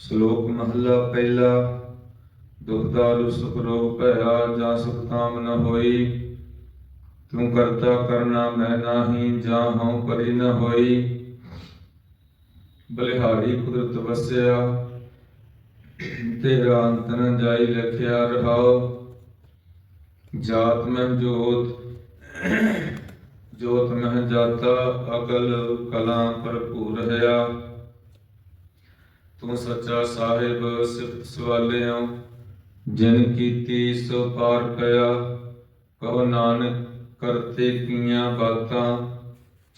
ਸ਼ਲੋਕ ਮਹਲਾ ਪਹਿਲਾ, ਦੁਖ ਦਾਰੂ ਸੁਖ ਰੋਗ ਭਇਆ, ਜਾ ਸੁਖ ਤਾਮ ਨ ਹੋਈ। ਤੂੰ ਕਰਤਾ ਕਰਨਾ ਮੈਂ ਨਾਹੀ, ਜਾ ਹਉ ਕਰੀ ਨ ਹੋਈ। ਬਲਿਹਾਰੀ ਕੁਦਰਤ ਵਸਿਆ, ਤੇਰਾ ਅੰਤ ਨ ਜਾਈ ਲਖਿਆ ਰਹਾਉ। ਜਾਤ ਮੈਂ ਜੋਤ ਜੋਤ ਮਹਿ ਜਾਤਾ, ਅਕਲ ਕਲਾ ਭਰਪੂਰ ਰਹਾ ਤੂੰ ਸੱਚਾ ਸਾਹਿਬ ਸਿਫਤ ਸਵਾਲਿਓ ਜਿਨ ਕੀਤੀ ਸੋ ਪਾਰ ਪਿਆ, ਕਹੋ ਨਾਨਕ ਕਰਤੇ ਕੀਆਂ ਬਾਤਾਂ,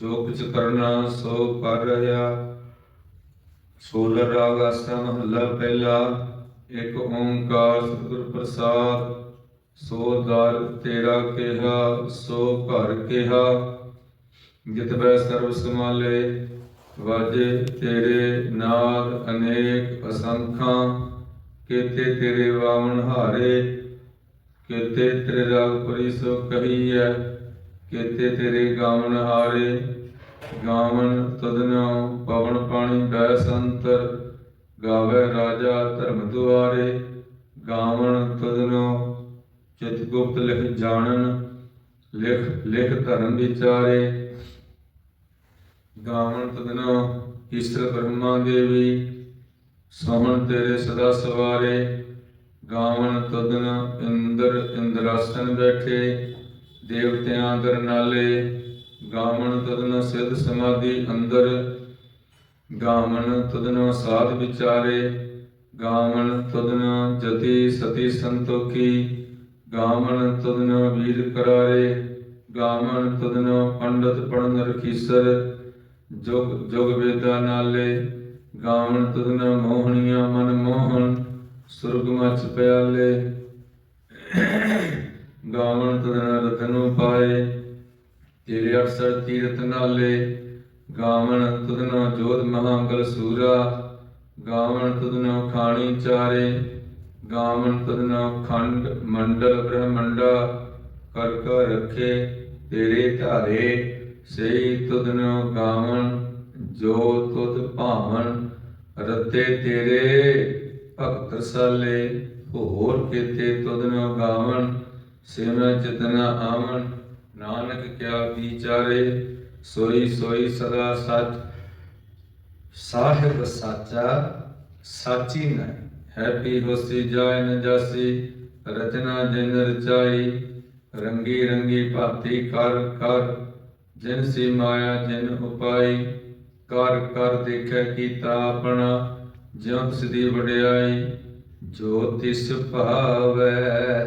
ਜੋ ਕੁਛ ਕਰਨਾ ਸੋ ਕਰ ਰਹਾ। ਸੋਲਰ ਰਾਗ ਆਸਾ ਮਹੱਲਾ ਪਹਿਲਾ, ਇੱਕ ਓੰਕਾਰ ਸਤਿਗੁਰ ਪ੍ਰਸਾਦ, ਸੋ ਦਰ ਤੇਰਾ ਕਿਹਾ, ਸੋ ਘਰ ਕਿਹਾ। ਜਿਤ ਸਰਬ ਸਮਾਲੇ ਵਜੇ ਤੇਰੇ ਨਾਲ ਅਨੇਕ ਅਸੰਖਾਂ, ਕੇਤੇ ਤੇਰੇ ਵਾਵਣ ਹਾਰੇ, ਕੇਤੇ ਤੇਰੇ ਰਾਗ ਸੋ ਕਹੀਐ, ਕੇਤੇ ਤੇਰੇ ਗਾਵਨ ਹਾਰੇ ਗਾਵਨ ਤਦਨੋ ਪਵਨ ਪਾਣੀ ਬੈ ਸੰਤਰ ਗਾਵੇ ਰਾਜਾ ਧਰਮ ਦੁਆਰੇ ਗਾਵਨ ਤਦਨੋ ਚਿਤ ਗੁਪਤ ਲਿਖ ਜਾਣਨ, ਲਿਖ ਲਿਖ ਧਰਮ ਵਿਚਾਰੇ। ਗਾਵਣ ਤਦਨੋ ਈਸ਼ਰ ਬ੍ਰਹਮਾ ਦੇਵੀ ਸੋਹਣ ਤੇਰੇ ਸਦਾ ਸਵਾਰੇ। ਗਾਵਣ ਤਦਨ ਇੰਦਰ ਇੰਦਰਾਸਨ ਬੈਠੇ, ਦੇਵਤਿਆਂ ਦਰ ਨਾਲੇ। ਗਾਵਨ ਤਦਨ ਸਿੱਧ ਸਮਾਧੀ ਅੰਦਰ ਗਾਵਨ ਤਦਨ ਸਾਧ ਵਿਚਾਰੇ। ਗਾਵਣ ਤਦਨ ਜਤੀ ਸਤੀ ਸੰਤੋਖੀ, ਗਾਵਣ ਤਦਨ ਵੀਰ ਕਰਾਰੇ। ਗਾਵਣ ਤਦਨ ਪੰਡਤ ਪੜਨ ਰਖੀਸਰ ਜੁਗ ਜੁਗ ਵੇਦਾ ਨਾਲੇ ਗਾਵਨ ਤਦਨ ਮੋਹਣੀਆਂ ਮਨ ਮੋਹਨ ਸੁਰਗ ਮਚ ਪਿਆਲੇ। ਗਾਵਨ ਤਦਨ ਰਤਨੁ ਪਾਏ ਤੇਰੇ ਅਰਸਰ ਤੀਰਤ ਨਾਲੇ। ਗਾਵਨ ਤਦਨ ਜੋਧ ਮਹਾਂਗਲ ਸੂਰਾ ਗਾਵਨ ਤਦਨ ਖਾਣੀ ਚਾਰੇ। ਗਾਵਨ ਤਦਨ ਖੰਡ ਮੰਡਲ ਬ੍ਰਹਮੰਡਾ, ਕਰ ਕਰ ਰਖੇ ਤੇਰੇ ਧਾਰੇ। ਸਈ ਤੁਧਨ ਗਾਵਨ ਜੋ ਤੁਧ ਭਾਵਨ ਰਤੇ ਤੇਰੇ ਭਗਤ ਰਸਾਲੇ, ਹੋਰ ਕੀਤੇ ਤੁਧਨ ਗਾਵਨ ਸਿਮੈ ਚਿਤਨਾ ਆਵਨ ਨਾਨਕ ਕਿਆ ਵਿਚਾਰੇ, ਸੋਈ ਸੋਈ ਸਦਾ ਸੱਚ, ਸਾਹਿਬ ਸਾਚਾ, ਸਾਚੀ ਨਹੀਂ। ਹੈ ਹੋਸੀ ਜਾਇ ਨ ਜਾਸੀ, ਰਚਨਾ ਜਿਨ ਰਚਾਈ ਰੰਗੀ ਰੰਗੀ ਭਾਤੀ ਕਰ ਕਰ। ਜਿਨ ਸੀ ਮਾਇਆ, ਜਿਨ ਉਪਾਈ ਕਰ ਕਰ ਦੇਖੈ ਕੀਤਾ ਆਪਣਾ, ਜਿਉ ਤਿਸ ਦੀ ਵਡਿਆਈ, ਜੋ ਤਿਸ ਭਾਵੈ,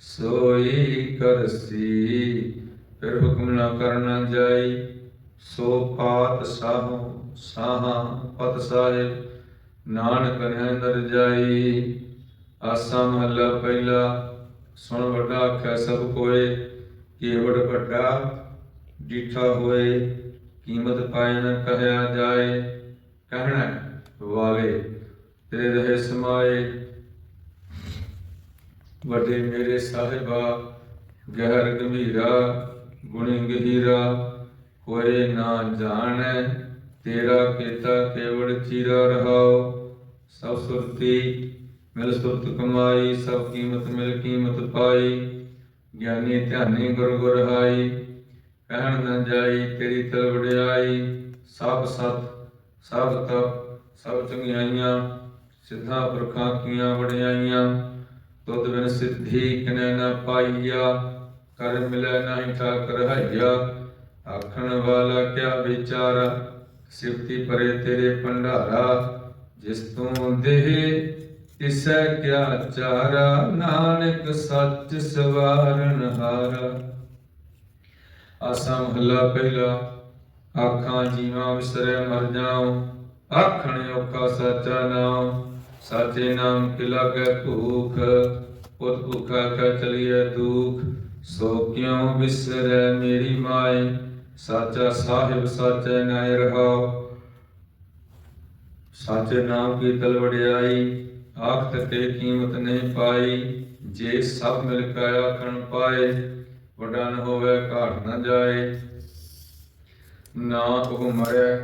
ਸੋਈ ਕਰਸੀ। ਫਿਰ ਹੁਕਮ ਨਾ ਕਰਨਾ ਜਾਈ, ਸੋ ਪਾਤ ਸਾਹੋ, ਸਾਹਾ ਪਤ ਸਾਹਿਬ, ਨਾਨਕ ਰਹਿ ਨਰ ਜਾਈ। ਆਸਾ ਮਹੱਲਾ ਪਹਿਲਾ, ਸੁਣ ਵੱਡਾ ਆਖਿਆ ਸਭ ਕੋਏ, ਕੇਵੜ ਵੱਡਾ ਡਿਠਾ ਹੋਏ, ਕੀਮਤ ਪਾਏ ਨਾ ਕਹਿਆ ਜਾਏ, ਕਹਿਣਾ ਵਾਲੇ ਤੇਰੇ ਰਹੇ ਸਮਾਏ। ਵੱਡੇ ਮੇਰੇ ਸਾਹਿਬਾ, ਗਹਿਰ ਗੰਭੀਰਾ, ਗੁਣੀ ਗਹੀਰਾ ਕੋਈ ਨਾ ਜਾਣੈ, ਤੇਰਾ ਕੀਤਾ ਕੇਵੜ ਚੀਰਾ ਰਹਾਓ ਸਭ ਸੁਰਤੀ ਮਿਲ ਸੁਰਤ ਕਮਾਈ, ਸਭ ਕੀਮਤ ਮਿਲ ਕੀਮਤ ਪਾਈ। ਗਿਆਨੀ ਧਿਆਨੀ ਗੁਰ ਗੁਰ ਹਾਈ। ਕਹਿਣ ਨਾ ਜਾਈ, ਤੇਰੀ ਤਲ ਵਡਿਆਈ, ਸਭ ਸਤ, ਸਭ ਤਪ, ਸਭ ਚੰਗਿਆਈਆਂ, ਸਿੱਧਾ ਪੁਰਖਾਂ ਕੀਆਂ ਵਡਿਆਈਆਂ, ਤੁਧ ਬਿਨ ਸਿੱਧੀ ਕਿਨੈ ਨਾ ਪਾਈਆ, ਕਰ ਮਿਲੈ ਨਾਹੀ ਠਾਕਰ ਹਈਆ ਆਖਣ ਵਾਲਾ ਕਿਆ ਵਿਚਾਰਾ ਸਿਫਤੀ ਪਰੇ ਤੇਰੇ ਭੰਡਾਰਾ, ਜਿਸ ਤੂੰ ਦੇਹ ਤਿਸੈ ਕਿਆ ਚਾਰਾ, ਨਾਨਕ ਸੱਚ ਸਵਾਰਨ ਹਾਰਾ। ਆਸਾ ਮਹੱਲਾ ਪਹਿਲਾ, ਆਖਾਂ ਜੀਵਾਂ ਵਿਸਰੇ ਮਰ ਜਾਉ, ਆਖਣ ਔਖਾ ਸੱਚਾ ਨਾਮ ਸਾਚੇ ਨਾਮ ਕਿ ਲਾਗੈ ਭੂਖ, ਪੁੱਤ ਭੁਖਾ ਕਾ ਚਲੀਐ ਦੁਖ, ਸੋ ਕਿਉ ਵਿਸਰੈ ਮੇਰੀ ਮਾਏ, ਸਾਚਾ ਸਾਹਿਬ ਸਾਚੈ ਨਾਇ ਰਹਾਉ। ਸਾਚੇ ਨਾਮ ਕੀ ਤਲ ਵਡਿਆਈ ਆਖ ਤਕੇ ਕੀਮਤ ਨਹੀਂ ਪਾਈ, ਜੇ ਸਭ ਮਿਲ ਕੇ ਆਖਣ ਪਾਏ ਵੱਡਾ ਨ ਹੋਵੇ ਘਾਟ ਨ ਜਾਏ। ਨਾ ਉਹ ਮਰੇ,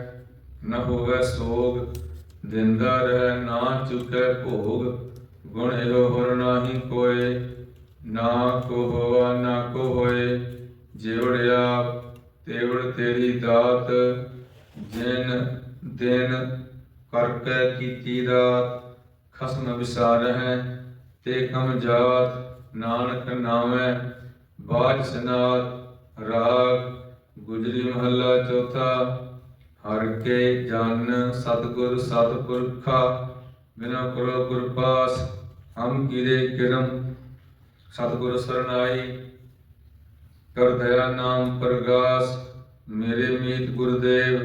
ਨ ਹੋਵੇ ਸੋਗ। ਦਿੰਦਾ ਰਹਿ, ਨਾ ਚੁਕੈ ਭੋਗ। ਗੁਣ ਇਹੋ ਹੋਰ ਨਾਹੀ ਕੋਏ। ਨਾ ਕੋ ਹੋਆ, ਨਾ ਕੋ ਹੋਏ। ਜਿਵੜਿਆ, ਤੇਵੜ ਤੇਰੀ ਦਾਤ। ਜਿਨ ਦਿਨ ਕਰਕੇ ਕੀਤੀ ਰਾਤ, ਖਸਮ ਵਿਸਾਰ ਤੇ ਕਮ ਜਾਤ, ਨਾਨਕ ਨਾਮੈ। ਬਾਜ ਸਨਾਤ, ਰਾਗ, ਗੁਜਰੀ ਮਹੱਲਾ ਚੌਥਾ, ਹਰ ਕੇ ਜਨ ਸਤਗੁਰ ਸਤਪੁਰਖਾ, ਬਿਨਾ ਕਰੋ ਗੁਰ ਹਮ ਕੀਰੇ ਕਿਰਮ। ਸਤਗੁਰ ਸਰਨਾਈ ਕਰ ਦਇਆ ਨਾਮ ਪ੍ਰਗਾਸ, ਮੇਰੇ ਮੀਤ ਗੁਰਦੇਵ,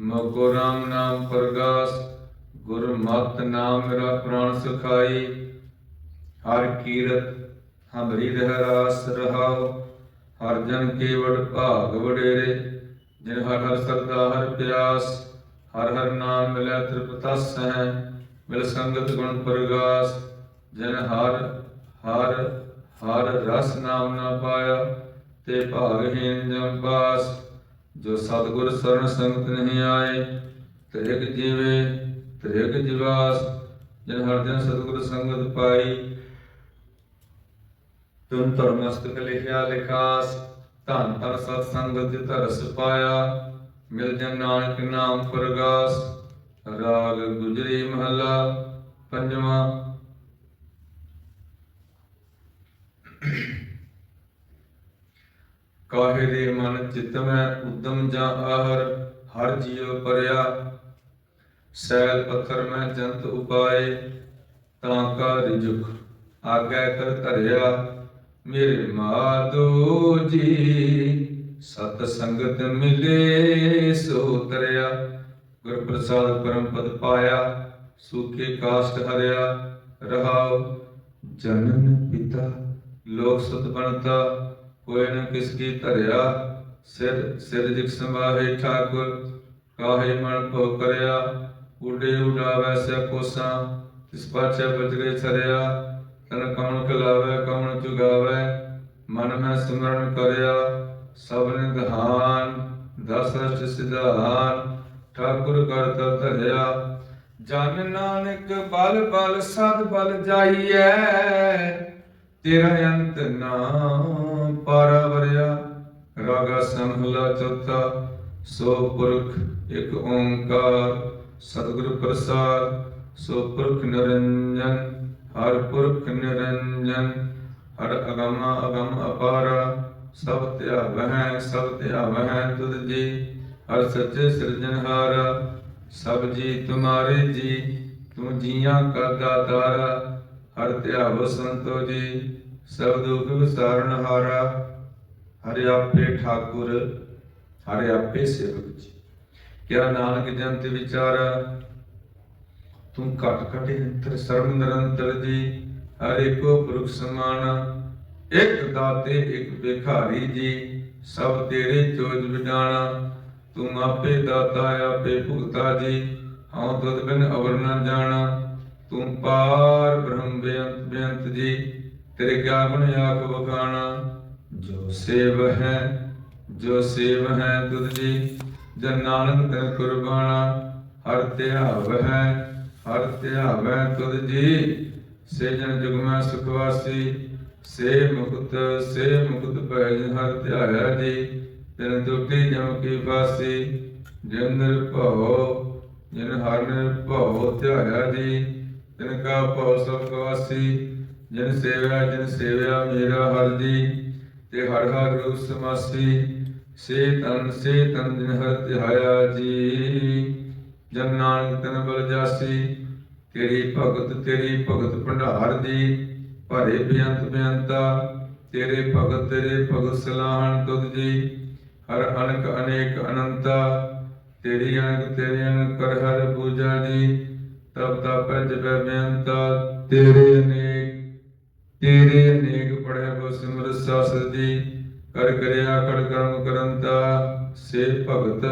ਮੋਕੋ ਰਾਮ ਨਾਮ ਪ੍ਰਗਾਸ, ਗੁਰ ਮਤ ਨਾਮ ਮੇਰਾ ਪ੍ਰਾਣ ਸੁਖਾਈ। ਹਰ ਕੀਰਤ ਹਮਰੀ ਰਹਿ ਰਹਾਉ ਹਰ ਜਨ ਕੇਵੜ ਭਾਗ ਵਡੇਰੇ, ਜਿਨ ਹਰ ਹਰ ਸਰਦਾ ਹਰ ਪਿਆਸ, ਹਰ ਹਰ ਨਾਮ ਮਿਲੈ ਤ੍ਰਿਪਤਸ ਹੈ ਮਿਲ ਸੰਗਤ ਗੁਣ ਪ੍ਰਗਾਸ, ਜਿਨ ਹਰ ਹਰ ਹਰ ਰਸ ਨਾਮ ਨਾ ਪਾਇਆ, ਤੇ ਭਾਗਹੀਨ ਜਮ ਪਾਸ। ਜੋ ਸਤਿਗੁਰ ਸਰਨ ਸੰਗਤ ਨਹੀਂ ਆਏ, ਤ੍ਰਿਗ ਜੀਵੇ ਤ੍ਰਿਗ ਜਿਵਾਸ ਜਿਨ ਹਰ ਦਿਨ ਸਤਿਗੁਰ ਸੰਗਤ ਪਾਈ ਤੁਮ ਧਰਮਸਤਕ ਲਿਖਿਆ ਲਿਖਾਸ ਧੰਨ ਧਰ ਸਤ ਸੰਗਤ ਧਰਸ ਪਾਇਆ ਮਿਲ ਜਨ ਨਾਨਕ ਨਾਮ ਪ੍ਰਗਾਸ ਰਾਗ ਗੁਜਰੀ ਮਹੱਲਾ ਪੰਜਵਾਂ ਕਾਹੇ ਦੇ ਮਨ ਚਿਤ ਮੈਂ ਉਦਮ ਜਾਂ ਆਹਰ ਹਰ ਜੀਵ ਪਰਿਆ ਸੈਲ ਪੱਥਰ ਮੈਂ ਜੰਤ ਉਪਾਏ ਤਾਂ ਕਾ ਰਿਜੁਖ ਆਗੈ ਕਰ ਧਰਿਆ ਮੇਰੇ ਮਾਧੋ ਜੀ, ਸਤ ਸੰਗਤ ਮਿਲੇ, ਸੋ ਤਰਿਆ ਗੁਰ ਪ੍ਰਸਾਦ ਪਰਮ ਪਦ ਪਾਇਆ, ਸੂਖੇ ਕਾਸ਼ਟ ਹਰਿਆ, ਰਹਾਉ। ਜਨਨ ਪਿਤਾ, ਲੋਕ ਸੁਤ ਬਣਤਾ, ਕੋਈ ਨ ਕਿਸ ਕੀ ਧਰਿਆ। ਸਿਰ ਸਿਰ ਜਿਕ ਸੰਭਾਹੇ ਠਾਕੁਰ, ਕਾਹੇ ਮਨ ਭੋ ਕਰਿਆ। ਉਡੇ ਉਡਾਵੈ ਸੇ ਕੋਸਾਂ, ਤਿਸ ਪਾਛੇ ਬਜਰੇ ਛਰਿਆ ਤਨ ਕੌਣ ਖਿਲਾਵੇ ਕੌਣ ਚੁਗਾਵੇ ਮਨ ਮੈਂ ਸਿਮਰਨ ਕਰਿਆ, ਸਭ ਗਹਾਨ ਦਸ ਰਸ਼ਟ ਸਿਧਾਨ, ਠਾਕੁਰ ਕਰਤਾ ਧਰਿਆ। ਜਨ ਨਾਨਕ ਬਲ ਬਲ, ਸਦ ਬਲ ਜਾਈਐ, ਤੇਰਾ ਅੰਤ ਨਾ ਪਰਵਰਿਆ। ਰਾਗਾ ਸੰਹਲਾ ਚੌਥਾ, ਸੋ ਪੁਰਖ ਇੱਕ ਓੰਕਾਰ, ਸਤਿਗੁਰ ਪ੍ਰਸਾਦ, ਸੋ ਪੁਰਖ ਨਿਰੰਜਨ ਹਰ ਪੁਰਖ ਨਿਰੰਜਨ, ਹਰ ਅਗਮ ਅਗਮ ਅਪਾਰ, ਸਭ ਧਿਆਵਹਿ ਸਭ ਧਿਆਵਹਿ ਤੁਧ ਜੀ, ਹਰ ਸੱਚੇ ਸਿਰਜਨਹਾਰ ਸਭ ਜੀ ਤੁਮਾਰੇ ਜੀ ਤੂੰ ਜੀਆਂ ਕਾ ਦਾਤਾਰ, ਹਰ ਧਿਆਵ ਸੰਤੋ ਜੀ, ਸਭ ਦੁਖ ਵਿਸਾਰਨ ਹਾਰਾ, ਹਰਿ ਆਪੇ ਠਾਕੁਰ, ਹਰਿ ਆਪੇ ਸੇਵਕ ਜੀ। ਕਿਆ ਨਾਨਕ ਜੰਤ ਵਿਚਾਰਾ ਤੂੰ ਘਟ ਘਟ ਅੰਤਰ ਸਰਬ ਨਿਰੰਤਰ ਜੀ ਹਰ ਏਕੋ ਪੁਰਖ ਸਮਾਨ ਇੱਕ ਦਾਤੇ ਇੱਕ ਭਿਖਾਰੀ ਜੀ ਸਭ ਤੇਰੇ ਤੂੰ ਆਪੇ ਦਾਤਾ ਆਪੇ ਭੁਗਤਾ ਜੀ ਹਉ ਤੁਧ ਬਿਨ ਅਵਰ ਨ ਜਾਣਾ ਤੂੰ ਪਾਰ ਬ੍ਰਹਮ ਬੇਅੰਤ ਬੇਅੰਤ ਜੀ ਤੇਰੇ ਕਿਆ ਆਖ ਬਖਾਣਾ ਜੋ ਸੇਵ ਹੈ ਜੋ ਸੇਵ ਹੈ ਤੁਧ ਜੀ ਜਨ ਨਾਨਕ ਤਨ ਕੁਰਬਾਨਾ ਹਰ ਧਿਆਵ ਹੈ ਹਰ ਧਿਆਵ ਹੈ ਤੁਧ ਜੀ ਸੇ ਜਨ ਜੁਗਮੈ ਸੁਖਵਾਸੀ ਸੇ ਮੁਕਤ ਸੇ ਮੁਕਤ ਭੈ ਜਨ ਹਰ ਧਿਆਇਆ ਜੀ ਜਨ ਦੁਖੀ ਜਮ ਕੀ ਫਾਸੀ ਜਨ ਨਿਰਭਉ ਜਨ ਹਰ ਨਿਰਭਉ ਧਿਆਇਆ ਜੀ ਜਨ ਕਾ ਭਉ ਸਭ ਵਾਸੀ। ਜਨ ਸੇਵਿਆ ਜਿਨ ਸੇਵਿਆ ਮੇਰਾ ਹਰ ਜੀ, ਤੇ ਹਰ ਹਰ ਰੂਪ ਸਮਾਸੀ। ਸੇ ਤਨ ਸੇ ਤਨ ਜਿਨ ਹਰ ਧਿਆਇਆ ਜੀ, ਜਨ ਨਾਨਕ ਤਨ ਬਲ ਜਾਸੀ। ਤੇਰੀ ਭਗਤ ਤੇਰੀ ਭਗਤ ਭੰਡਾਰ ਦੀ ਭਰੇ ਬੇਅੰਤ ਬੇਅੰਤਾ, ਤੇਰੇ ਭਗਤ ਤੇਰੇ ਭਗਤ ਸਲਾਹਣ ਤੁਧ ਜੀ ਹਰ ਅਨਕ ਅਨੇਕ ਅਨੰਤਾ, ਤੇਰੀ ਅਨਕ ਤੇਰੀ ਅਨਕ ਕਰ ਹਰ ਪੂਜਾ ਜੀ ਤਬ ਤਪ ਜਪੈ ਬੇਅੰਤਾ, ਤੇਰੇ ਅਨੇਕ ਤੇਰੇ ਅਨੇਕ ਪੜਿਆ ਬੋ ਸਿਮਰ ਸਾਸਤ ਜੀ ਕਰ ਕਰਿਆ ਕਰ ਕਰਮ ਕਰੰਤਾ, ਸੇ ਭਗਤ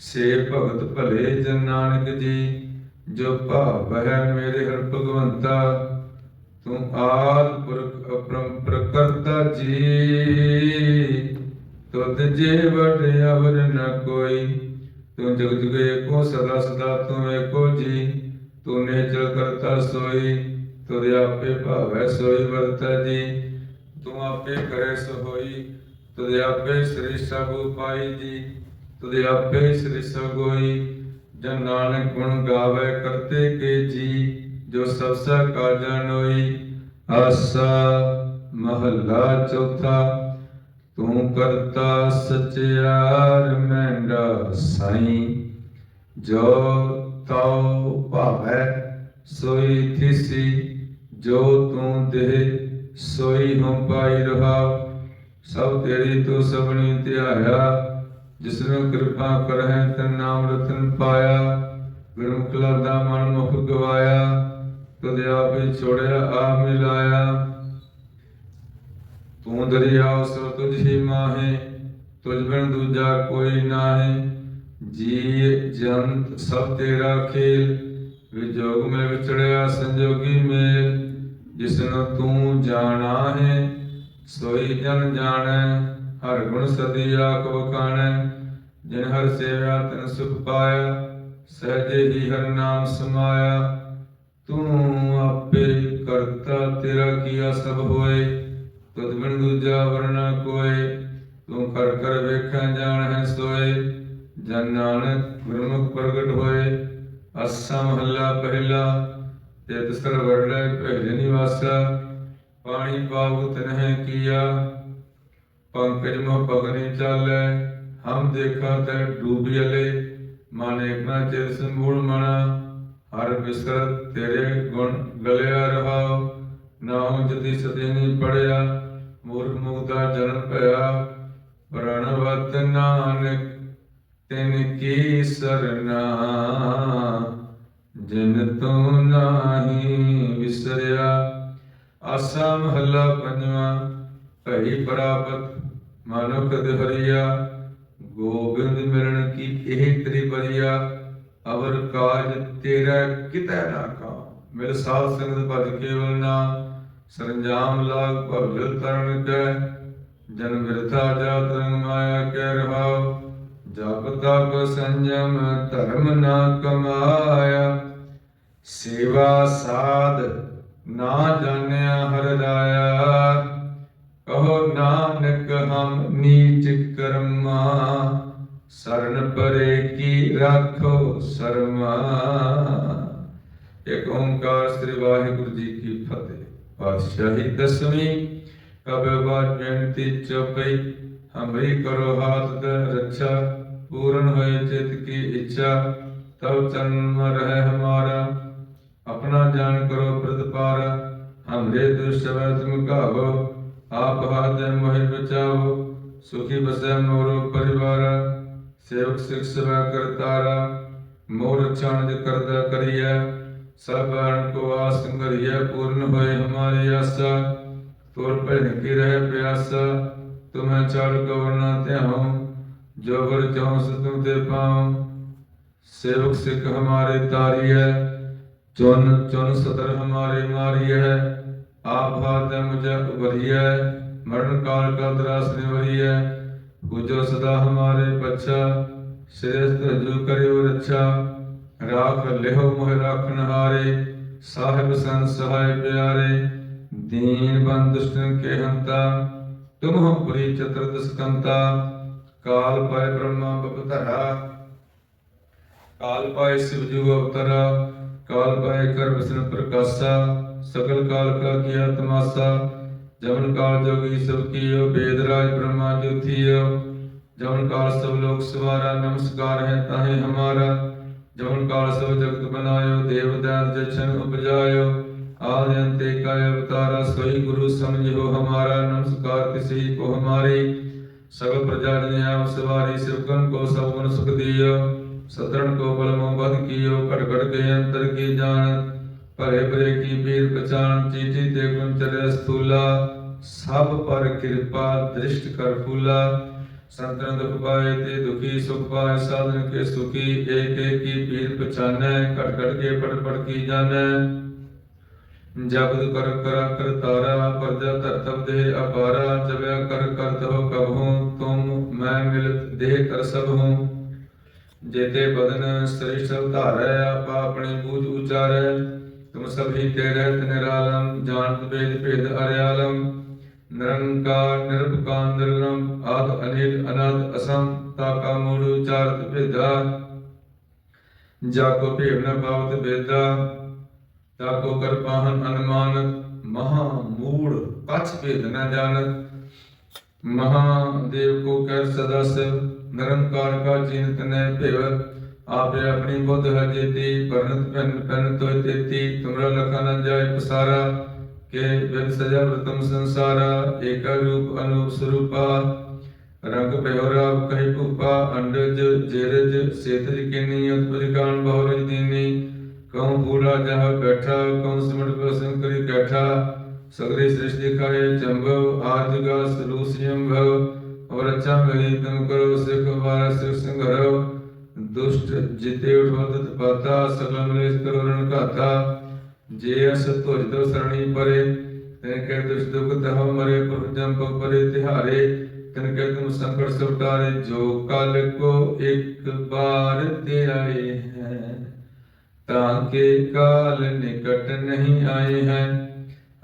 ਸੇ ਭਗਤ ਭਲੇ ਜਨ ਨਾਨਕ ਜੀ ਜੋ ਭਾਵ ਹੈ ਮੇਰੇ ਹਰ ਭਗਵੰਤਾ, ਤੂੰ ਆਦ ਪੁਰਖ ਅਪਰਮ ਪ੍ਰਕਰਤਾ ਜੀ। ਤੁਧ ਜੇ ਵਡ ਅਵਰ ਨ ਕੋਈ, ਤੂੰ ਜਗ ਜੁਗ ਏਕੋ ਸਦਾ ਸਦਾ ਤੂੰ ਏਕੋ ਜੀ। ਤੂੰ ਨੇਚਰ ਕਰਤਾ ਸੋਈ, ਤੁਧ ਆਪੇ ਭਾਵੈ ਸੋਈ ਵਰਤਾ ਜੀ। ਤੂੰ ਆਪੇ ਕਰੇ ਸੋ ਹੋਈ ਤੁਧ ਆਪੇ ਸ੍ਰੀ ਸਭ ਪਾਈ ਜੀ। ਤੁਧ ਆਪੇ ਸ੍ਰੀ ਸਗੋਈ ਜਨ ਨਾਨਕ ਗੁਣ ਗਾਵੇ ਕਰਤੇ ਕੇ ਜੀ, ਜੋ ਸਭ ਸਾ ਕਾਜਾ ਨੋਈ। ਆਸਾ ਮਹੱਲਾ ਚੌਥਾ, ਤੂੰ ਕਰਤਾ ਸਚਿਆਰ ਮੈਂਡਾ ਸਾਈ। ਜੋ ਤਉ ਭਾਵੈ, ਸੋਈ ਥਿਸੀ। ਜੋ ਤੂੰ ਦੇ ਸੋਈ ਹਉ ਪਾਈ ਰਹਾ। ਸਭ ਤੇਰੀ ਤੂੰ ਸਭਨੀ ਧਿਆਇਆ। ਜਿਸਨੂੰ ਕਿਰਪਾ ਕਰਹਿ, ਤਨ ਨਾਮ ਰਤਨ ਪਾਇਆ ਗੁਰਮੁਖ ਦਾ ਮਨ ਮੁਖ ਗਵਾਇਆ ਤੁਧ ਆਪੇ ਛੋੜਿਆ ਆ ਮਿਲਾਇਆ। ਤੂੰ ਦਰਿਆ ਸੋ ਤੁਝ ਹੀ ਮਾਹੇ, ਤੁਝ ਬਿਨ ਦੂਜਾ ਕੋਈ ਨਾਹੀ। ਜੀ ਜੰਤ ਸਭ ਤੇਰਾ ਖੇਲ, ਵਿਜੋਗ ਮੈਂ ਵਿਚੜਿਆ, ਸੰਜੋਗੀ ਮੇਲ। ਜਿਸਨੂੰ ਤੂੰ ਜਾਣਾ ਹੈ ਸੋਈ ਜਨ ਜਾਣੈ। ਹਰ ਗੁਣ ਸਦੀ ਆਖ ਵਖਾਣੈ ਜਿਨ ਹਰ ਸੇਵਿਆ ਤਨ ਸੁਖ ਪਾਇਆ, ਸਹਜੇ ਹੀ ਹਰ ਨਾਮ ਸਮਾਇਆ। ਤੂੰ ਆਪੇ ਕਰਤਾ ਤੇਰਾ ਕੀਆ ਸਭ ਹੋਏ, ਤੁਧ ਬਿਨ ਦੂਜਾ ਵਰਨਾ ਕੋਏ। ਤੂੰ ਕਰ ਕਰ ਵੇਖਾਂ ਜਾਣ ਹੈ ਸੋਏ, ਜਨ ਨਾਨਕ ਗੁਰਮੁਖ ਪ੍ਰਗਟ ਹੋਏ। ਅਸਾ ਮਹੱਲਾ ਪਹਿਲਾ ਤੇ ਤਸਰ ਵਰਲੇ ਪਹਿਲੇ ਨਿਵਾਸਾ। ਪਾਣੀ ਪਾਉ ਤਨਹਿ ਕੀਆ ਪੰਕਜ ਮੋਹ ਪਗਨੀ ਚਾਲੇ, ਹਮ ਦੇਖਾ ਤੇ ਡੂਬਿਅਲੇ ਮਨ ਇੱਕ ਨਾ ਚਿਰ ਸੰਭੂਲ ਮਣਾ ਹਰ ਬਿਸਰ ਤੇਰੇ ਗੁਣ ਗਲਿਆ ਰਹਾਉ ਨਾਉ ਜਦੀ ਸਦੇ ਨਹੀਂ ਪੜਿਆ, ਮੂਰਖ ਮੁਗਦਾ ਜਨਮ ਭਇਆ, ਪ੍ਰਣਵਤ ਨਾਨਕ, ਤਿਨ ਕੀ ਸਰਨਾ, ਜਿਨ ਤੂੰ ਨਾਹੀ ਵਿਸਰਿਆ, ਆਸਾ ਮਹੱਲਾ ਪੰਜਵਾਂ, ਭਈ ਪ੍ਰਾਪਤ ਮਨੁਖ ਹਰੀਆ, ਗੋਬਿੰਦ ਮਿਲਣ ਕੀ ਇਹ ਤੇਰੀ ਬਰੀਆ? ਅਵਰ ਕਾਜ ਤੇਰਾ ਕਿਤੈ ਨਾ ਕਾ? ਮਿਲ ਸਾਧ ਸੰਗਤ ਭਜ ਕੇਵਲ ਨਾ, ਸਰੰਜਾਮ ਲਾਗ ਭਵਲ ਤਰਨ ਕੈ। ਜਨ ਵਿਰਥਾ ਜਾ ਤਰੰਗ ਮਾਇਆ ਕੈ ਰਹਾਉ, ਜਪ ਤਪ ਸੰਜਮ ਧਰਮ ਨਾ ਕਮਾਇਆ। ਸੇਵਾ ਸਾਧ ਨਾ ਜਾਣਿਆ ਹਰ ਰਾਇਆ ਕਹੋ ਨਾਨਕ, ਹਮ ਨੀਚ ਕਰਮਾ। ਸਰਨ ਪਰੇ ਕੀ ਰਾਖੋ ਸਰਮਾ। ਇੱਕ ਓੰਕਾਰ ਸ੍ਰੀ ਵਾਹਿਗੁਰੂ ਜੀ ਕੀ ਫਤਿਹ। ਪਾਤਸ਼ਾਹੀ ਦਸਵੀਂ, ਕਬੇ ਬਾਤ ਬੇਨਤੀ ਚੁਪਈ। ਹਮਰੀ ਕਰੋ ਹਾਥ ਦ ਰੱਛਾ, ਪੂਰਨ ਹੋਏ ਚਿਤ ਕੀ ਇੱਛਾ। ਤਬ ਜਨਮ ਰਹਿ ਹਮਾਰਾ, ਆਪਣਾ ਜਾਣ ਕਰੋ ਪ੍ਰਤਪਾਰ। ਹਮਰੇ ਦੁਸ਼ਟ ਤੁਮ ਕਾਵੋ ਆਪ ਹਾਥ ਮੋਹਿ ਬਚਾਓ, ਸੁਖੀ ਬਸੈ ਮੋਰੋ ਪਰਿਵਾਰ, ਸੇਵਕ ਸਿਖ ਸੇਵਾ ਕਰਤਾਰਾ, ਮੋਰ ਛਾਣ ਜ ਕਰਦਾ ਕਰੀਐ, ਸਭ ਅਣ ਕੋ ਆਸ ਕਰੀਐ ਪੂਰਨ ਹੋਏ ਹਮਾਰੀ ਆਸਾ। ਤੁਰ ਭੈਣ ਕੀ ਰਹਿ ਪਿਆਸਾ, ਤੁਮੈ ਚਾਲ ਗਵਰਨਾ ਧਿਆਉ, ਜੋ ਗੁਰ ਚਾਉ ਸਤੁ ਤੇ ਪਾਉ। ਸੇਵਕ ਸਿੱਖ ਹਮਾਰੇ ਤਾਰੀਐ ਚੁਨ ਚੁਨ ਸਤਰ ਹਮਾਰੇ ਮਾਰੀਐ ਆਪ ਹਾਥ ਮੁਝੇ ਉਬਰੀਐ ਮਰਨ ਕਾਲ ਕਾ ਤਰਾਸ ਨਿਵਰੀਐ ਪੂਜੋ ਸਦਾ ਹਮਾਰੇ ਪਛਾ ਸ੍ਰੇਸ਼ਟ ਹਜੂ ਕਰਿਓ ਰੱਛਾ। ਰਾਖ ਲਿਹੋ ਮੋਹ ਰਾਖਨ ਹਾਰੇ ਸਾਹਿਬ ਸੰਤ ਸਹਾਇ ਪਿਆਰੇ। ਦੀਨ ਬੰਦ ਕੇ ਹੰਤਾ ਤੁਮ ਪੁਰੀ ਚਤੁਰ ਦਸਕੰਤਾ। ਕਾਲ ਪਾਇ ਬ੍ਰਹਮਾ ਬਪਧਰਾ ਕਾਲ ਪਾਇ ਸ਼ਿਵਜੂ ਅਵਤਰਾ। ਕਾਲ ਪਾਇ ਕਰ ਵਿਸ਼ਨ ਪ੍ਰਕਾਸ਼ਾ। ਸਕਲ ਕਾਲ ਕਾ ਕੀਆ ਤਮਾਸਾ ਜਮਨ ਕਾਲ ਜੋਗੀ ਸਭ ਕੀਓ, ਬੇਦ ਰਾਜ ਬ੍ਰਹਮਾ ਜੋਥੀਓ ਜਮਨ ਕਾਲ ਸਭ ਲੋਕ ਸਵਾਰਾ, ਨਮਸਕਾਰ ਹੈ ਤਾਹੇ ਹਮਾਰਾ। ਜਮਨ ਕਾਲ ਸਭ ਜਗਤ ਬਨਾਇਓ, ਦੇਵ ਦਾਨ ਜਸ਼ਨ ਉਪਜਾਇਓ। ਆਦਿ ਅੰਤੇ ਕਾਇ ਅਵਤਾਰਾ, ਸੋਈ ਗੁਰੂ ਸਮਝਿਓ ਹਮਾਰਾ। ਨਮਸਕਾਰ ਤਿਸੀ ਕੋ ਹਮਾਰੀ। ਸਗਲ ਪ੍ਰਜਾ ਜਨ ਆਪ ਸਵਾਰੀ ਸਿਵਕਨ ਕੋ ਸਭ ਗੁਣ ਸੁਖ ਦਿਓ। ਸਤਰਨ ਕੋ ਬਲ ਮੋ ਬਦ ਕੀਓ ਘਟ ਘਟ ਕੇ ਅੰਤਰ ਕੀ ਜਾਣ ਭਰੇ ਭਰੇ ਕੀ ਪੀਰ ਪਛਾਨ ਚੀਤੀ ਤੇ ਗੁਣ ਚਰਿਆ ਸਤੂਲਾ। ਸਭ ਪਰ ਕਿਰਪਾ, ਦ੍ਰਿਸ਼ਟ ਕਰ ਫੂਲਾ। ਸੰਤਨ ਦੁਖ ਪਾਏ ਤੇ ਦੁਖੀ, ਸੁਖ ਪਾਏ, ਸਾਧਨ ਕੇ ਸੁਖੀ। ਏਕ ਏਕ ਕੀ ਬੀਰ ਪਛਾਨੈ ਘਟ ਘਟ ਕੇ ਪੜ ਪੜ ਕੀ ਜਾਣੈ। ਜਪਦ ਕਰ ਕਰਾ ਕਰ ਤਾਰਾ, ਪਰਜਾ ਧਰਤਬ ਦੇ ਅਪਾਰਾ। ਜਬਿਆ ਕਰ ਕਰ ਤੋ ਕਬਹੂ ਤੁਮ ਮੈਂ ਮਿਲਤ ਦੇਹ ਕਰ ਸਭ ਜੇਤੇ ਬਦਨ ਸ੍ਰਿਸ਼ਟ ਧਾਰੈ, ਆਪਾ ਆਪਣੇ ਬੂਝ ਉਚਾਰੈ। ਤੁਮ ਸਭੀ ਤੇ ਰਹਿਤ ਨਿਰਾਲਮ ਜਾਣਤ ਭੇਦ ਭੇਦ ਅਰਿਆਲਮ ਨਿਰੰਕਾਰ ਨਿਰਭਕਾਰ ਨਿਰਲਮ ਆਦ ਅਨੇਕ ਅਨਾਦ ਅਸੰ ਤਾ ਕਾ ਮੂਲ ਉਚਾਰਤ ਭੇਦਾ। ਜਾ ਕੋ ਭੇਵ ਨ ਪਾਵਤ ਬੇਦਾ ਤਾ ਕੋ ਕਰ ਪਾਹਨ ਅਨਮਾਨ ਮਹਾ ਮੂੜ ਕਛ ਭੇਦ ਨ ਜਾਣਤ। ਮਹਾਦੇਵ ਕੋ ਕਰ ਸਦਾ ਸਿਵ, ਨਿਰੰਕਾਰ ਆਪੇ ਆਪਣੀ ਬੁੱਧ ਹਜੇ ਤੀ ਪਰਨਤ ਪਨ ਪਨ ਤੋਇ ਤੇਤੀ ਤੁਮਰਾ ਲਖਾ ਨ ਜਾਏ ਪਸਾਰਾ, ਕੇ ਬਿਨ ਸਜਾ ਪ੍ਰਤਮ ਸੰਸਾਰਾ, ਏਕ ਰੂਪ ਅਨੂਪ ਸਰੂਪਾ, ਰੰਗ ਭਇਓ ਰਾਵ ਕਹਿ ਭੂਪਾ, ਅੰਡਜ ਜੇਰਜ, ਸੇਤਜ ਕਿਨੀ ਉਤਪਜ ਕਾਣ ਬਹੁਰਜ ਦੀਨੀ, ਕਉ ਪੂਰਾ ਜਹ ਬੈਠਾ, ਕਉ ਸਿਮਟ ਕੋ ਸੰਕਰੀ ਕੈਠਾ, ਸਗਰੀ ਸ੍ਰਿਸ਼ਟੀ ਕਰੇ ਚੰਭਵ, ਆਦਿ ਗਾ ਸਰੂਸਿਯੰ ਭਵ, ਔਰ ਚੰਭਈ ਤਮ ਕਰੋ ਸਿਖ ਵਾਰ ਸਿਖ ਸੰਗਰਵ ਦੁਸ਼ਟ ਜਿਤੇ ਉਠਵੰਤ ਤਪਾਤਾ ਸਗਲ ਮਲੇਸ਼ ਕਰੋਰਣ ਘਾਤਾ। ਜੇ ਅਸ ਧੁਜ ਤੋ ਸਰਣੀ ਪਰੇ, ਤੈ ਕੈ ਦੁਸ਼ਟ ਦੁਖ ਤਹ ਮਰੇ ਪੁਰ ਜੰਪ ਪਰੇ ਤਿਹਾਰੇ। ਤਨ ਕੈ ਤੁਮ ਸੰਕਟ ਸੁਟਾਰੇ ਜੋ ਕਲ ਕੋ ਇੱਕ ਬਾਰ ਤੇ ਆਏ ਹੈ। ਤਾਂ ਕੇ ਕਾਲ ਨਿਕਟ ਨਹੀਂ ਆਏ ਹੈ।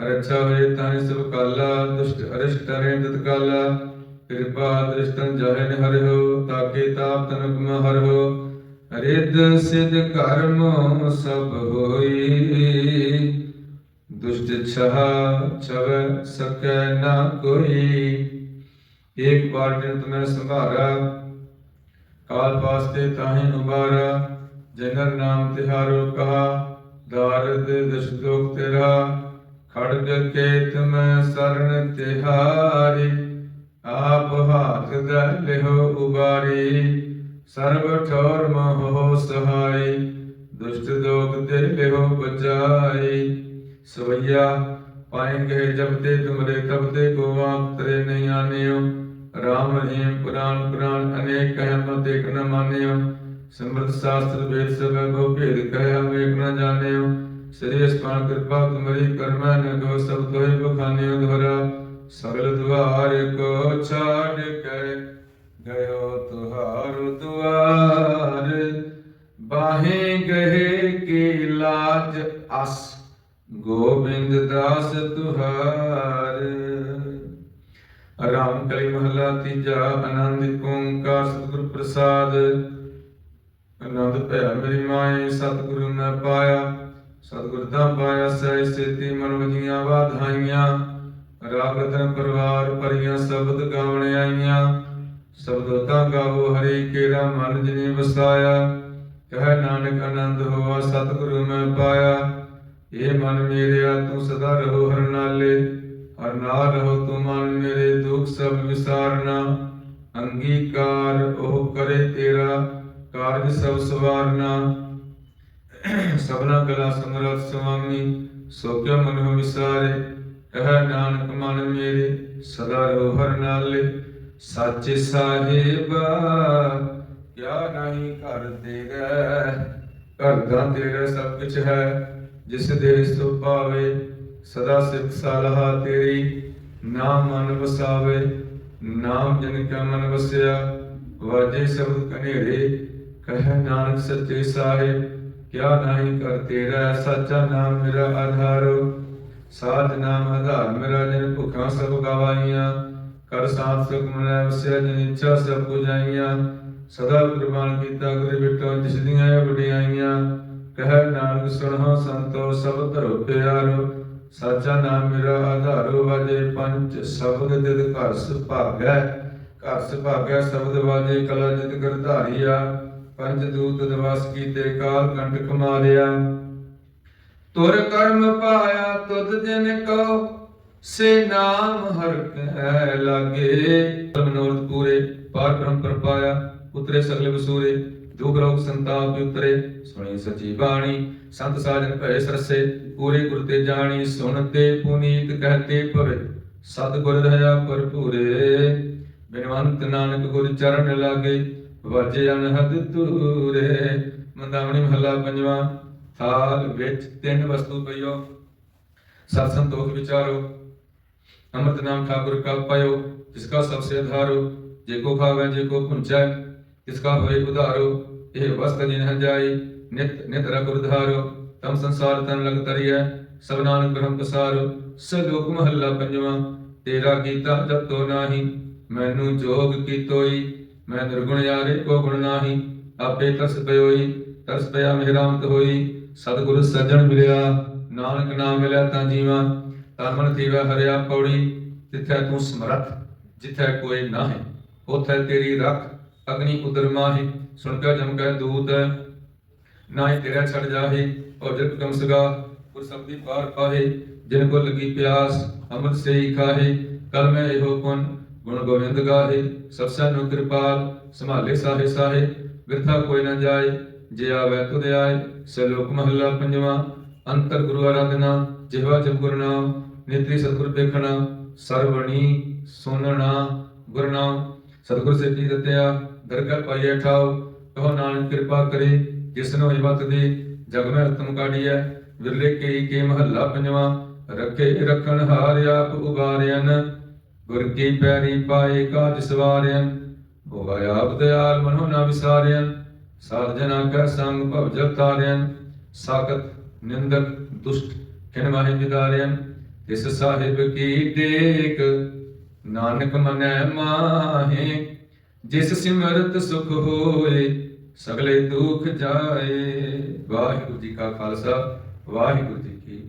ਰੱਛਾ ਹੋਏ ਤਾਂ ਸਭ ਕਾਲਾ ਦੁਸ਼ਟ ਅਰਿਸ਼ਟ ਰੇ ਤਤਕਾਲਾ। ਕਿਰਪਾ ਦ੍ਰਿਸ਼ਟਨ ਜਹਨ ਹਰਿਓ ਤਾਕੇ ਤਾਪ ਤਨਕ ਮਹਰਿਓ ਰਿੱਧ ਸਿਧ ਕਰਮ ਸਭ ਹੋਈ। ਦੁਸ਼ਟ ਛਹ ਛਵ ਸਕੈ ਨਾ ਕੋਈ। ਇੱਕ ਬਾਰ ਨੇ ਤੁਮੈ ਸੰਭਾਰਾ, ਕਾਲ ਪਾਸਤੇ ਤਾਹੇ ਉਬਾਰਾ। ਜਨਰ ਨਾਮ ਤਿਹਾਰੋ ਕਹਾ ਦਾਰਦ ਦਸ਼ ਤੇਰਾ। ਖੜਗ ਕੇਤ ਮੈਂ ਸਰਨ ਤਿਹਾਰੀ। ਆਪ ਹਾਥ ਦੇ ਲਿਹੋ ਉਬਾਰੀ, ਸਰਬ ਠੌਰ ਮਹੋ ਸਹਾਈ, ਦੁਸ਼ਟ ਦੋਖ ਤੇ ਲਿਹੋ ਬਚਾਈ। ਸਵਈਆ, ਪਾਏਂਗੇ ਜਬ ਤੇ ਤੁਮਰੇ ਤਬ ਤੇ ਕੋ ਆਪ ਤਰੇ ਨਹੀਂ ਆਨਿਓ। ਰਾਮ ਰਹੀਮ ਪੁਰਾਨ ਪੁਰਾਨ ਅਨੇਕ ਕਹਿ ਮਤ ਇੱਕ ਨ ਮਾਨਿਓ। ਸਮਰਤ ਸ਼ਾਸਤਰ ਵੇਦ ਸਭ ਕੋ ਭੇਦ ਕਹਿ ਹਮ ਇੱਕ ਨ ਜਾਣਿਓ। ਸ੍ਰੀ ਅਸਪਾਨ ਕਿਰਪਾ ਤੁਮਰੀ ਕਰਮੈ ਨ ਕੋ ਸਭ ਤੋਹਿ ਬਖਾਨਿਓ ਦੁਹਰਾ। ਸਗਲ ਦੁਆਰ ਕੋ ਛਾੜ ਕੇ ਗਇਓ ਤੁਹਾਰ ਦੁਆਰ। ਬਾਹੇ ਗਏ ਕੀ ਲਾਜ ਅਸ, ਗੋਬਿੰਦ ਦਾਸ ਤੁਹਾਰ। ਰਾਮ ਕਲੀ ਮਹਲਾ ਤੀਜਾ, ਆਨੰਦ ਓੰਕਾਰ ਸਤਿਗੁਰ ਪ੍ਰਸਾਦ। ਆਨੰਦ ਭਇਆ ਮੇਰੀ ਮਾਏ, ਸਤਿਗੁਰੂ ਮੈਂ ਪਾਇਆ। ਸਤਿਗੁਰ ਦਾ ਪਾਇਆ ਸਹਿ ਸੇਤੀ ਮਨ ਵਜੀਆਂ ਵਾਧਾਈਆਂ। ਰਾਗ ਰਤਨ ਪਰਿਵਾਰ ਭਰੀਆਂ ਸ਼ਬਦ ਗਾਵਣ ਆਈਆਂ। ਸ਼ਬਦ ਤਾਂ ਗਾਵੋ ਹਰੀ ਕੇਰਾ ਮਨ ਜਿਨੇ ਵਸਾਇਆ। ਕਹਿ ਨਾਨਕ ਆਨੰਦ ਹੋਆ, ਸਤਿਗੁਰੂ ਮੈਂ ਪਾਇਆ। ਇਹ ਮਨ ਮੇਰਿਆ, ਤੂੰ ਸਦਾ ਰਹੋ ਹਰ ਨਾਲੇ ਹਰ ਨਾਲ ਰਹੋ ਤੂੰ ਮਨ ਮੇਰੇ, ਦੁੱਖ ਸਭ ਵਿਸਾਰਨਾ। ਅੰਗੀਕਾਰ ਉਹ ਕਰੇ ਤੇਰਾ, ਕਾਰਜ ਸਭ ਸਵਾਰਨਾ। ਸਭਨਾ ਕਲਾ ਸਮਰਥ ਸੁਆਮੀ ਸੋ ਕਿਉ ਮਨ ਵਿਸਾਰੇ? ਕਹਿ ਨਾਨਕ ਮਨ ਮੇਰੇ, ਸਦਾ ਰਹੋ ਹਰ ਨਾਲੇ। ਸੱਚੇ ਸਾਹਿਬ, ਕਿਆ ਨਹੀਂ ਘਰ ਤੇਰਾ। ਘਰ ਦਾ ਤੇਰਾ ਸਭ ਕੁਝ ਹੈ, ਜਿਸ ਦੇ ਸੋ ਪਾਵੇ ਸਦਾ ਸਿਫਤ ਸਲਾਹ ਤੇਰੀ। ਨਾਮ ਮਨ ਵਸਾਵੇ ਨਾਮ ਜਨ ਕਾ ਮਨ ਵਸਿਆ। ਵਾਜੇ ਸ਼ਬਦ ਕਨੇਰੇ ਕਹਿ ਨਾਨਕ ਸੱਚੇ ਸਾਹਿਬ, ਕਿਆ ਨਹੀਂ ਕਰ ਤੇਰਾ। ਸੱਚਾ ਨਾਮ ਮੇਰਾ ਆਧਾਰੋ। ਸਾਧ ਨਾਮ ਆਧਾਰ, ਮੇਰਾ ਜਨ ਭੁੱਖਾਂ ਸਭ ਗਵਾਈਆਂ ਕਰ ਸਾਥ ਸੁਖ ਮਨੈ ਵਸਿਆ ਜਨ ਇੱਛਾ ਸਭ 부ਝਾਈਆਂ ਸਦਾ ਕੁਰਬਾਨ ਕੀਤਾ ਗੁਰ ਬਿਟੋ ਜਿਸ ਦੀਆਂ ਵਡਿਆਈਆਂ। ਕਹਿ ਨਾਨਕ ਸੁਣੋ ਸੰਤੋ, ਸਭ ਧਰੋ ਪਿਆਰੋ। ਸਾਚਾ ਨਾਮ ਮੇਰਾ ਆਧਾਰੋ, ਵਾਜੇ ਪੰਜ ਸ਼ਬਦ ਤਿਤ ਘਰ ਸੁਭਾਗੈ। ਘਰ ਸੁਭਾਗੈ ਸ਼ਬਦ ਵਾਜੇ ਕਲਾ ਜਿਤ ਗਰਧਾਰੀਆ। ਪੰਜ ਦੂਤ ਦਵਾਸ ਕੀਤੇ ਕਾਲ ਕੰਟਕ ਮਾਰਿਆ। ਤੁਰ ਕਰਮ ਪਾਇਆ ਤੁਧ ਜਿਨ ਕੋ ਸੇ ਨਾਮ ਹਰ ਕੈ ਲਾਗੇ। ਮਨੋਰਥ ਪੂਰੇ, ਪਾਰ ਬ੍ਰਹਮ ਪ੍ਰਪਾਇਆ, ਉਤਰੇ ਸਗਲ ਵਸੂਰੇ ਦੁਖ ਰੋਗ ਸੰਤਾਪ ਉਤਰੇ, ਸੁਣੀ ਸਚੀ ਬਾਣੀ, ਸੰਤ ਸਾਜਨ ਭੈ ਸਰਸੇ, ਪੂਰੇ ਗੁਰ ਤੇ ਜਾਣੀ ਸੁਣਤੇ ਪੁਨੀਤ ਕਹਤੇ ਭਵੇ ਸਤ ਗੁਰ ਦਇਆ ਭਰਪੂਰੇ। ਬਿਨਵੰਤ ਨਾਨਕ ਗੁਰ ਚਰਨ ਲਾਗੇ ਵਜੇ ਅਨਹਦ ਤੂਰੇ ਮੰਦਾਵਣੀ ਮਹਲਾ ਪੰਜਵਾਂ ਥਾਲ ਵਿੱਚ ਤਿੰਨ ਵਸਤੂ ਪਈਓ। ਸਤ ਸੰਤੋਖ ਵਿਚਾਰੋ। ਅੰਮ੍ਰਿਤ ਨਾਮ ਠਾਕੁਰ ਕਾ ਪਾਇਓ ਜਿਸਕਾ ਸਭ ਸੇ ਆਧਾਰੋ ਜੇ ਕੋ ਖਾਵੇ, ਜੇ ਕੋ ਪੁੰਚੈ ਤਿਸਕਾ ਹੋਏ ਉਧਾਰੋ। ਇਹ ਵਸਤ ਜਿਨ ਹਜਾਈ ਨਿਤ ਨਿਤ ਰਗੁਰ ਧਾਰੋ ਤਮ ਸੰਸਾਰ ਤਨ ਲਗ ਤਰੀਐ, ਸਭ ਨਾਨਕ ਬ੍ਰਹਮ ਪਸਾਰੋ। ਸਲੋਕ ਮਹੱਲਾ ਪੰਜਵਾਂ, ਤੇਰਾ ਕੀਤਾ ਜਪਤੋ ਨਾਹੀ, ਮੈਨੂੰ ਜੋਗ ਕੀਤੋਈ, ਮੈਂ ਨਿਰਗੁਣ ਯਾਰੇ ਕੋ ਗੁਣ ਨਾਹੀ, ਆਪੇ ਤਰਸ ਪਇਓਈ ਤਰਸ ਪਿਆ ਮਿਹਰਾਮਤ ਹੋਈ, ਸਤਿਗੁਰ ਸੱਜਣ ਮਿਲਿਆ, ਨਾਨਕ ਨਾਮ ਮਿਲਿਆ ਤਾਂ ਜੀਵਾ ਤਨ ਮਨ ਥੀਵੈ ਹਰਿਆ ਪੌੜੀ, ਜਿੱਥੈ ਤੂੰ ਸਮਰੱਥ, ਜਿੱਥੈ ਕੋਈ ਨਾਹੀਂ, ਉਥੈ ਤੇਰੀ ਰੱਖ, ਅਗਨੀ ਉਦਰ ਮਾਹੀ, ਸੁਣ ਕੇ ਜਮ ਕੈ ਦੂਤ, ਨਾਹੀ ਤੇਰਾ ਛੜ ਜਾਹੇ, ਔਰ ਜਗ ਕਮ ਸਗਾ, ਗੁਰ ਸਬਦੀ ਪਾਰ ਪਾਹੇ, ਜਿਨ ਕੋ ਲਗੀ ਪਿਆਸ, ਅੰਮ੍ਰਿਤ ਸੇ ਹੀ ਖਾਹੇ, ਕਲ ਮੈਂ ਇਹੋ ਪੁਨ, ਗੁਣ ਗੋਬਿੰਦ ਗਾਹੇ ਸਬਸੈ ਨੂੰ ਕਿਰਪਾਲ, ਸੰਭਾਲੇ ਸਾਹੇ ਸਾਹੇ ਵਿਰਥਾ ਕੋਈ ਨਾ ਜਾਏ ਜੇ ਆਵੈ ਤੁਧ ਆਏ ਸਲੋਕ ਮਹੱਲਾ ਪੰਜਵਾਂ, ਅੰਤਰ ਗੁਰੂ ਆਰਾਧਨਾ ਜਿਵਾ ਜਪ ਗੁਰੂ ਨਾਮ, ਨੇਤਰੀ ਸਤਿਗੁਰ ਦੇਖਣਾ, ਸਰਵਣੀ ਸੁਨਣਾ ਗੁਰੂ ਨਾਮ। ਸਤਿਗੁਰ ਸੇ ਜੀ ਦਤਿਆ, ਦਰਗਹ ਪਾਈਐ ਠਾਉ ਕਹੋ ਨਾਨਕ ਕਿਰਪਾ ਕਰੇ ਜਿਸਨੋ ਹਿਮਤ ਦੇ, ਜਗ ਮੈਂ ਰਤਨ ਕਾਢੀਐ। ਵਿਰਲੇ ਕੇ ਕੇ ਮਹੱਲਾ ਪੰਜਵਾਂ, ਰੱਖੇ ਰਖਣ ਹਾਰ ਆਪ ਉਬਾਰਿਆਨ ਗੁਰ ਕੀ ਪੈਰੀ ਪਾਏ ਕਾਜ ਸਵਾਰਿਆਨ ਹੋਆ ਆਪ ਦਿਆਲ ਮਨੋ ਨਾ ਵਿਸਾਰਿਆਨ ਸਾਧ ਜਨਾ ਸੰਗ ਭਵ ਜਲ ਸਾਖਤ ਨਿੰਦਕ ਦੁਸ਼ਟ ਖਿਨ ਮਾਹਿ ਇਸ ਸਾਹਿਬ ਕੀ ਟੇਕ, ਨਾਨਕ ਮਨੈ ਮਾਹੇ, ਜਿਸ ਸਿਮਰਤ ਸੁਖ ਹੋਏ, ਸਗਲੇ ਦੁਖ ਜਾਏ। ਵਾਹਿਗੁਰੂ ਜੀ ਕਾ ਖਾਲਸਾ, ਵਾਹਿਗੁਰੂ ਜੀ